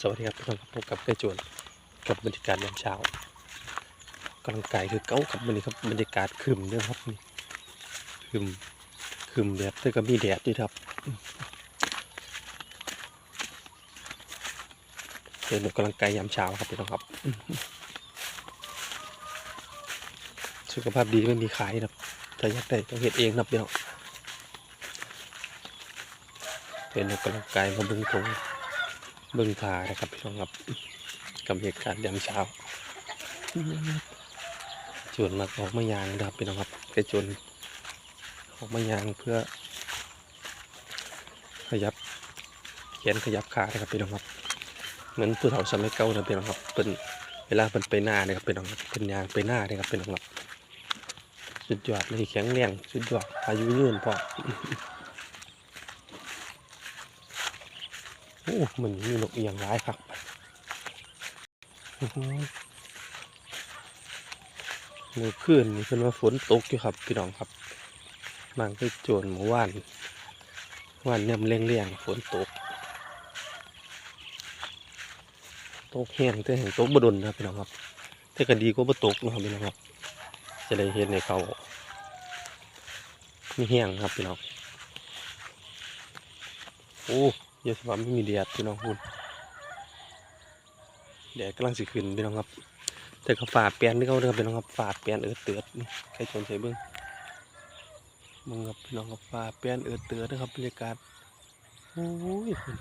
สวัสดีครับพี่น้องครับพบกับไก่จวนกับบรรยากาศยามเช้ากำลังกายคือเก้าครับวันนี้ครับบรรยากาศคึมด้วยครับนี่คึมคึมแดดแต่ก็มีแดดด้วยครับเดินออกกำลังกายยามเช้าครับพี่น้องครับ สุขภาพดีไม่มีขายครับถ้าอยากได้ต้องเฮ็ดเองครับพี่น้องเดินออกกำลังกายมาบิ่งตรง เบิ่งผานะครับพี่น้องครับกับบรรยากาศยามเช้าจวนมาออกมายางนะครับพี่น้องครับแกจวนออกมายางเพื่อ ขยับแขนขยับขานะครับพี่น้องครับ เหมือนผู้เฒ่าสมัยเก่านะพี่น้องครับเป็นเวลาเป็นไปหน้านะครับพี่น้องครับเป็นยางไปหน้านะครับพี่น้องครับสุดยอดเลยแข็งแรงสุดยอดอายุยืนพอ โอ้มันมีนกเอียงร้ายครับเมื่อคืนนี่เป็นว่าฝนตกอยู่ครับ พี่น้องครับบางก็โจรเมื่อวานวานเนี่ยมันเลี่ยงๆฝนตก ตกแห้งแต่แห้งตกบดนนะพี่น้องครับแต่ก็ดีกว่าบ่ตกนะครับพี่น้องครับ จะได้เห็นในเขามีแห้งครับพี่น้องโอ้ ยอะสว่าไม่มีแดดพี่น้องคุณแดดกำลังสิขึ้นพี่น้องครับ แต่ก็ฝาดเปลี่ยนที่เขาเดิมพี่น้องครับฝาดเปลี่ยนเอือดเตือดนี่ใครชนใส่เบิ้งมึงครับพี่น้องครับฝาดเปลี่ยนเอือดเตือดนะครับบรรยากาศโอ้ยคุณ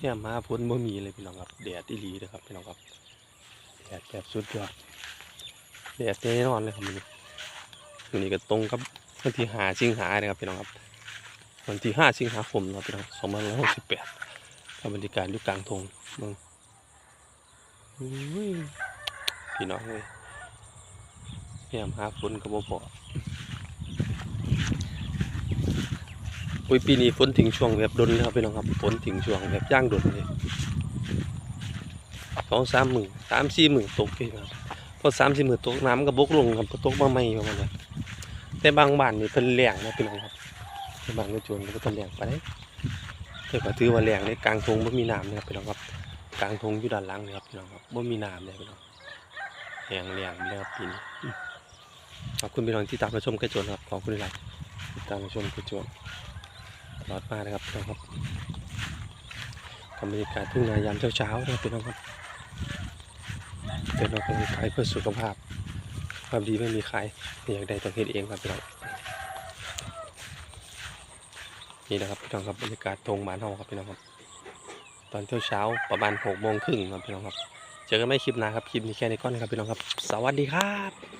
แย่มาพ้นบ่มีเลยพี่น้องครับแดดอีหลีนะครับพี่น้องครับแดดแบบสุดยอดแดดแน่นอนเลยครับมันนี้วันนี้ก็ตรงกับวันที่หาชิงหาเลยครับพี่น้องครับ วันที่ห้าสิงหาคมเราไปทำสองพันร้อยหกสิบแปดกับรรยากาศอยู่กลางทงมืองพี่น้องเลยพยายามหาฝนก็บ่พออุ้ยปีนี้ฝนถึงช่วงแบบดนแล้วครับพี่น้องครับฝนถึงช่วงแบบย่างดนเลยสองสามหมื่นสามสี่หมื่นตกเลยครับพอสามสี่หมื่นตกน้ำก็บกลงครับก็ตกมาใหม่ประมาณนั้นแต่บางบ้านนี่เพิ่นแหลงนะพี่น้องครับ บางกระจวนก็ต้องแรงไปได้แต่ก็ถือว่าแรงในกลางทงไม่มีน้ำนะครับพี่น้องครับกลางทงอยู่ด้านหล่างนะครับพี่น้องครับไม่มีน้ำเลยพี่น้องแรงแรงเลยครับปีนขอบคุณพี่น้องที่ตามมาชมกระจวนครับขอบคุณหลายที่ตามมาชมกระจวนตลอดมานะครับพี่น้องครับกับบรรยากาศทุ่งนายามเช้าๆนะครับพี่น้องครับเป็นเราเป็นขายเพื่อสุขภาพความดีไม่มีขายอยากได้ต้องเฮ็ดเองครับพี่น้อง นี่นะครับพี่น้องครับบรรยากาศทงบ้านเฮาครับพี่น้องครับ ตอนเช้าเช้าประมาณหกโมงครึ่งครับพี่น้องครับ เจอกันไม่คลิปหน้าครับคลิปนี้แค่นี้ก่อนนะครับพี่น้องครับ สวัสดีครับ